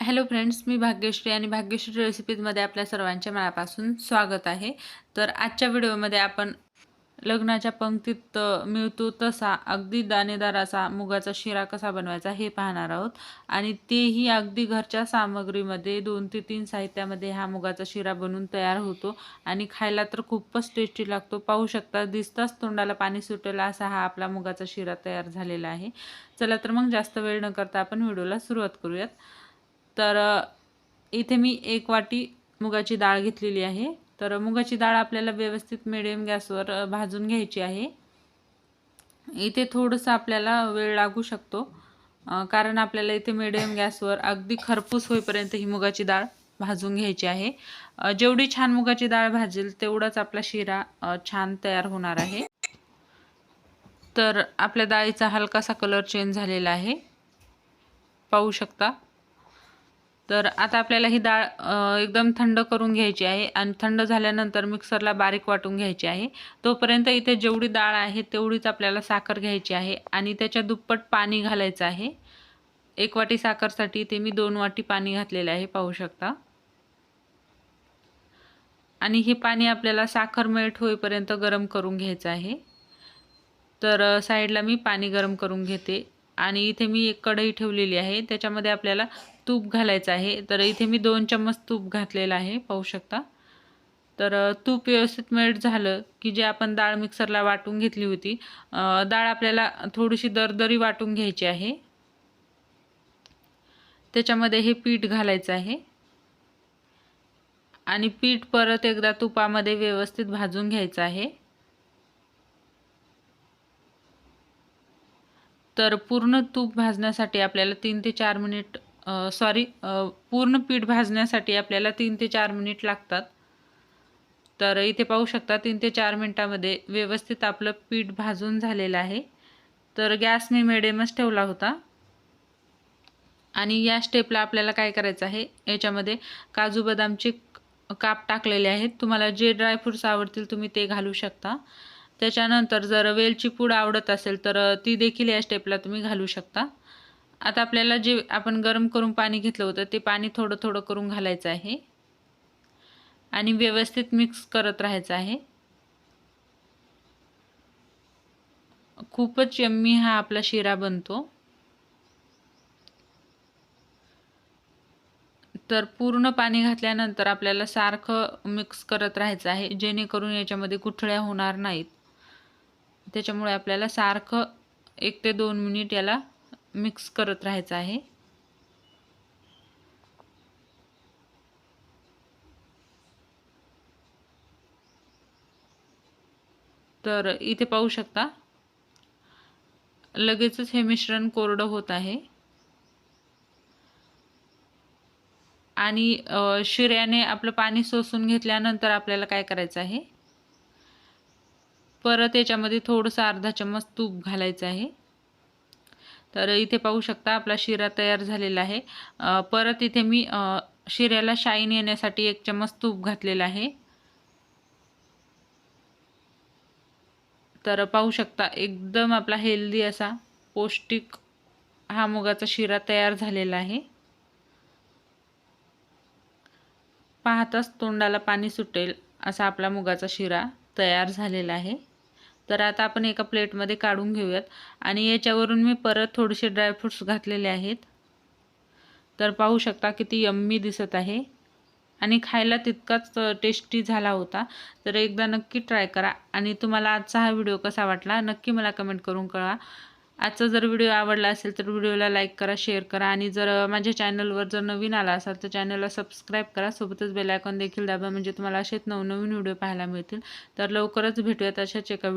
Hello friends मी भाग्यश्री आणि भाग्यश्री रेसिपीजमध्ये आपल्या सर्वांच्या मनापासून स्वागत आहे. तर आजच्या व्हिडिओमध्ये आपण लग्नाच्या पंक्तीत मिळतो तसा अगदी दाणेदार असा मुगाचा शिरा कसा बनवायचा हे पाहणार आहोत. आणि तेही अगदी घरच्या सामग्रीमध्ये दोन ते तीन साहित्यामध्ये हा मुगाचा शिरा बनून तयार होतो. आणि खायला तर खूपच टेस्टी लागतो. पाहू शकता दिसताच तोंडाला पाणी सुटेल असा हा आपला मुगाचा शिरा तयार झालेला आहे. चला तर मग जास्त वेळ न करता आपण व्हिडिओला सुरुवात करूयात. तर इथे मी एक वाटी मुगाची डाळ घेतलेली आहे. तर मुगाची डाळ आपल्याला व्यवस्थित मिडियम गॅसवर भाजून घ्यायची आहे. इथे थोडंसं आपल्याला वेळ लागू शकतो कारण आपल्याला इथे मिडियम गॅसवर अगदी खरपूस होईपर्यंत ही मुगाची डाळ भाजून घ्यायची आहे. जेवढी छान मुगाची डाळ भाजेल तेवढाच आपला शिरा छान तयार होणार आहे. तर आपल्या डाळीचा हलकासा कलर चेंज झालेला आहे. पाहू शकता. तर आता आपल्याला ही डाळ एकदम थंड करून घ्यायची आहे आणि थंड झाल्यानंतर मिक्सरला बारीक वाटून घ्यायची आहे. तोपर्यंत इथे जेवढी डाळ आहे तेवढीच आपल्याला साखर घ्यायची आहे आणि त्याच्या दुप्पट पाणी घालायचं आहे. एक वाटी साखरसाठी ते मी दोन वाटी पाणी घातलेलं आहे पाहू शकता. आणि हे पाणी आपल्याला साखर मेल्ट होईपर्यंत गरम करून घ्यायचं आहे. तर साईडला मी पाणी गरम करून घेते. आणि इथे मी एक कढई ठेवलेली आहे. त्याच्यामध्ये आपल्याला तूप घालायचं आहे. तर इथे मी दोन चम्मच तूप घातलेलं आहे पाहू शकता. तर तूप व्यवस्थित मेल्ट झालं की जे आपण डाळ मिक्सरला वाटून घेतली होती डाळ आपल्याला थोडीशी दरदरी वाटून घ्यायची आहे. त्याच्यामध्ये हे पीठ घालायचं आहे. आणि पीठ परत एकदा तुपामध्ये व्यवस्थित भाजून घ्यायचं आहे. तर पूर्ण तूप भाजण्यासाठी आपल्याला तीन ते चार मिनिट सॉरी पूर्ण पीठ भाजण्यासाठी आपल्याला तीन ते चार मिनिट लागतात. तर इथे पाहू शकता तीन ते चार मिनटामध्ये व्यवस्थित आपलं पीठ भाजून झालेलं आहे. तर गॅस मी मिडियमच ठेवला होता. आणि या स्टेपला आपल्याला काय करायचं आहे? याच्यामध्ये काजू बदामचे काप टाकलेले आहेत. तुम्हाला जे ड्रायफ्रुट्स आवडतील तुम्ही ते घालू शकता. त्याच्यानंतर जर वेलची पूड आवडत असेल तर ती देखील या स्टेपला तुम्ही घालू शकता. आता आपल्याला जे आपण गरम करून पाणी घेतलं होतं ते पाणी थोडं थोडं करून घालायचं आहे. आणि व्यवस्थित मिक्स करत राहायचं आहे. खूपच यम्मी हा आपला शिरा बनतो. तर पूर्ण पाणी घातल्यानंतर आपल्याला सारखं मिक्स करत राहायचं आहे जेणेकरून याच्यामध्ये कुठळ्या होणार नाहीत. त्याच्यामुळे आपल्याला सारखं एक ते दोन मिनिट याला मिक्स करत राहायचं आहे. तर इथे पाहू शकता लगेचच हे मिश्रण कोरडं होत आहे. आणि शिऱ्याने आपलं पाणी सोसून घेतल्यानंतर आपल्याला काय करायचं आहे? परत याच्यामध्ये थोडंसं अर्धा चम्मच तूप घालायचं आहे. तर इथे पाहू शकता आपला शिरा तयार झालेला आहे. परत इथे मी शिऱ्याला शाईन येण्यासाठी एक चम्मच तूप घातलेला आहे. तर पाहू शकता एकदम आपला हेल्दी असा पौष्टिक हा मुगाचा शिरा तयार झालेला आहे. पाहताच तोंडाला पाणी सुटेल असा आपला मुगाचा शिरा तयार झालेला आहे. तर आता आपण एका प्लेटमध्ये काढून घेऊयात. आणि याच्यावरून मी परत थोडेसे ड्रायफ्रूट्स घातलेले आहेत. तर पाहू शकता किती यम्मी दिसत आहे. आणि खायला तितकाच टेस्टी झाला होता. तर एकदा नक्की ट्राय करा. आणि तुम्हाला आजचा हा व्हिडिओ कसा वाटला नक्की मला कमेंट करून कळवा. आजचा जर व्हिडिओ आवडला असेल तर व्हिडिओला लाईक करा शेअर करा. आणि जर माझ्या चॅनलवर जर नवीन आला असाल तर चॅनलला सबस्क्राईब करा. सोबतच बेलायकॉन देखील दाबा म्हणजे तुम्हाला असेच नवनवीन व्हिडिओ पाहायला मिळतील. तर लवकरच भेटूयात अशाच एका